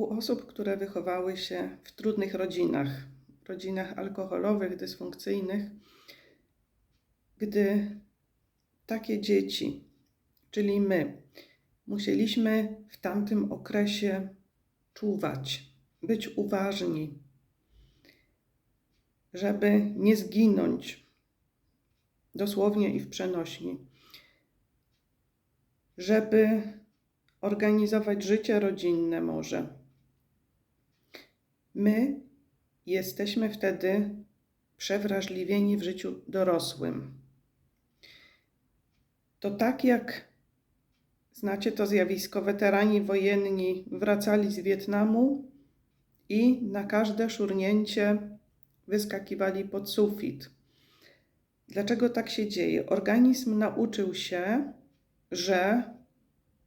U osób, które wychowały się w trudnych rodzinach, rodzinach alkoholowych, dysfunkcyjnych, gdy takie dzieci, czyli my, musieliśmy w tamtym okresie czuwać, być uważni, żeby nie zginąć, dosłownie i w przenośni, żeby organizować życie rodzinne może. My jesteśmy wtedy przewrażliwieni w życiu dorosłym. To tak jak znacie to zjawisko, weterani wojenni wracali z Wietnamu i na każde szurnięcie wyskakiwali pod sufit. Dlaczego tak się dzieje? Organizm nauczył się, że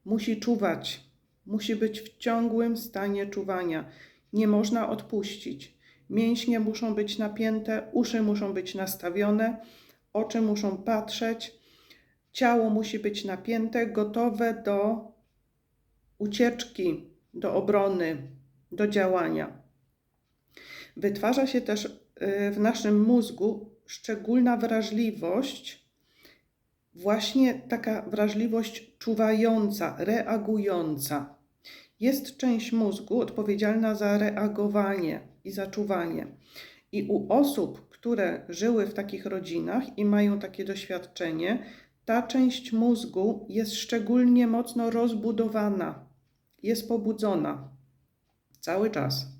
musi czuwać, musi być w ciągłym stanie czuwania. Nie można odpuścić. Mięśnie muszą być napięte, uszy muszą być nastawione, oczy muszą patrzeć, ciało musi być napięte, gotowe do ucieczki, do obrony, do działania. Wytwarza się też y, w naszym mózgu szczególna wrażliwość, właśnie taka wrażliwość czuwająca, reagująca. Jest część mózgu odpowiedzialna za reagowanie i za czuwanie. I u osób, które żyły w takich rodzinach i mają takie doświadczenie, ta część mózgu jest szczególnie mocno rozbudowana, jest pobudzona cały czas.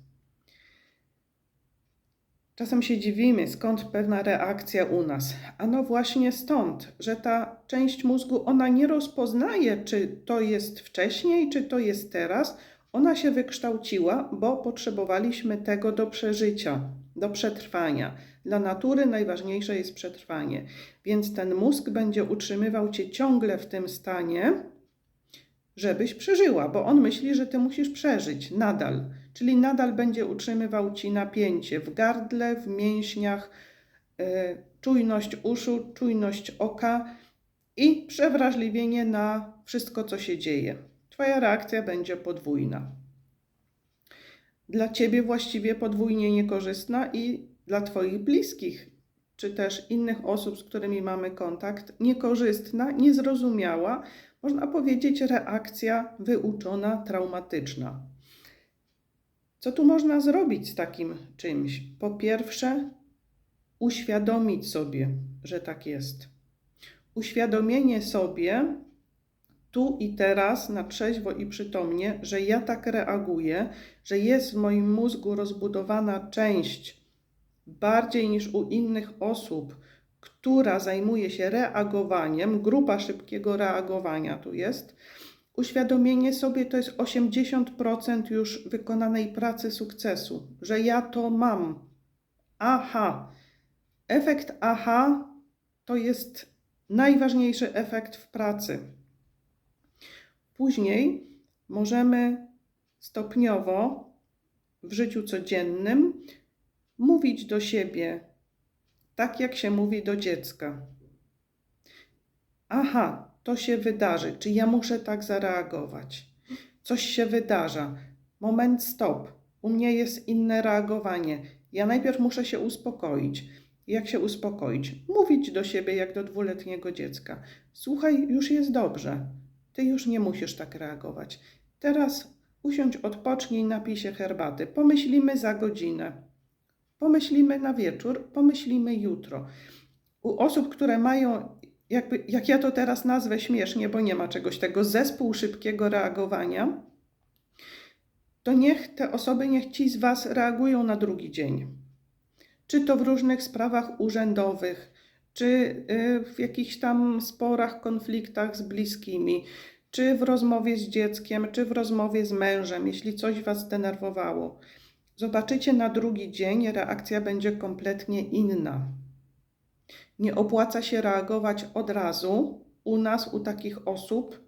Czasem się dziwimy, skąd pewna reakcja u nas. Ano właśnie stąd, że ta część mózgu, ona nie rozpoznaje, czy to jest wcześniej, czy to jest teraz. Ona się wykształciła, bo potrzebowaliśmy tego do przeżycia, do przetrwania. Dla natury najważniejsze jest przetrwanie. Więc ten mózg będzie utrzymywał cię ciągle w tym stanie, żebyś przeżyła, bo on myśli, że ty musisz przeżyć nadal. Czyli nadal będzie utrzymywał ci napięcie w gardle, w mięśniach, yy, czujność uszu, czujność oka i przewrażliwienie na wszystko, co się dzieje. Twoja reakcja będzie podwójna. Dla ciebie właściwie podwójnie niekorzystna i dla Twoich bliskich, czy też innych osób, z którymi mamy kontakt, niekorzystna, niezrozumiała, można powiedzieć, reakcja wyuczona, traumatyczna. Co tu można zrobić z takim czymś? Po pierwsze, uświadomić sobie, że tak jest. Uświadomienie sobie tu i teraz, na trzeźwo i przytomnie, że ja tak reaguję, że jest w moim mózgu rozbudowana część bardziej niż u innych osób, która zajmuje się reagowaniem, grupa szybkiego reagowania tu jest. Uświadomienie sobie to jest 80% już wykonanej pracy sukcesu, że ja to mam. Aha. Efekt aha to jest najważniejszy efekt w pracy. Później możemy stopniowo w życiu codziennym mówić do siebie tak, jak się mówi do dziecka. Aha, to się wydarzy, czy ja muszę tak zareagować? Coś się wydarza. Moment, stop. U mnie jest inne reagowanie. Ja najpierw muszę się uspokoić. Jak się uspokoić? Mówić do siebie jak do dwuletniego dziecka. Słuchaj, już jest dobrze. Ty już nie musisz tak reagować. Teraz usiądź, odpocznij, napij się herbaty. Pomyślimy za godzinę. Pomyślimy na wieczór, pomyślimy jutro. U osób, które mają, jakby, jak ja to teraz nazwę śmiesznie, bo nie ma czegoś tego, zespół szybkiego reagowania, to niech te osoby, niech ci z Was reagują na drugi dzień. Czy to w różnych sprawach urzędowych, czy y, w jakichś tam sporach, konfliktach z bliskimi, czy w rozmowie z dzieckiem, czy w rozmowie z mężem, jeśli coś Was zdenerwowało. Zobaczycie na drugi dzień, reakcja będzie kompletnie inna. Nie opłaca się reagować od razu u nas, u takich osób,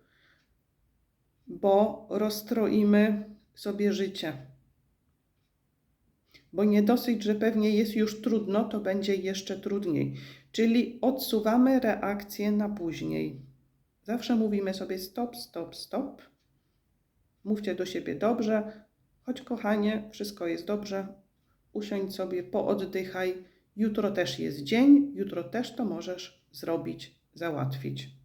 bo rozstroimy sobie życie. Bo nie dosyć, że pewnie jest już trudno, to będzie jeszcze trudniej. Czyli odsuwamy reakcję na później. Zawsze mówimy sobie stop, stop, stop. Mówcie do siebie dobrze, Choć kochanie, wszystko jest dobrze. Usiądź sobie, pooddychaj. Jutro też jest dzień, jutro też to możesz zrobić, załatwić.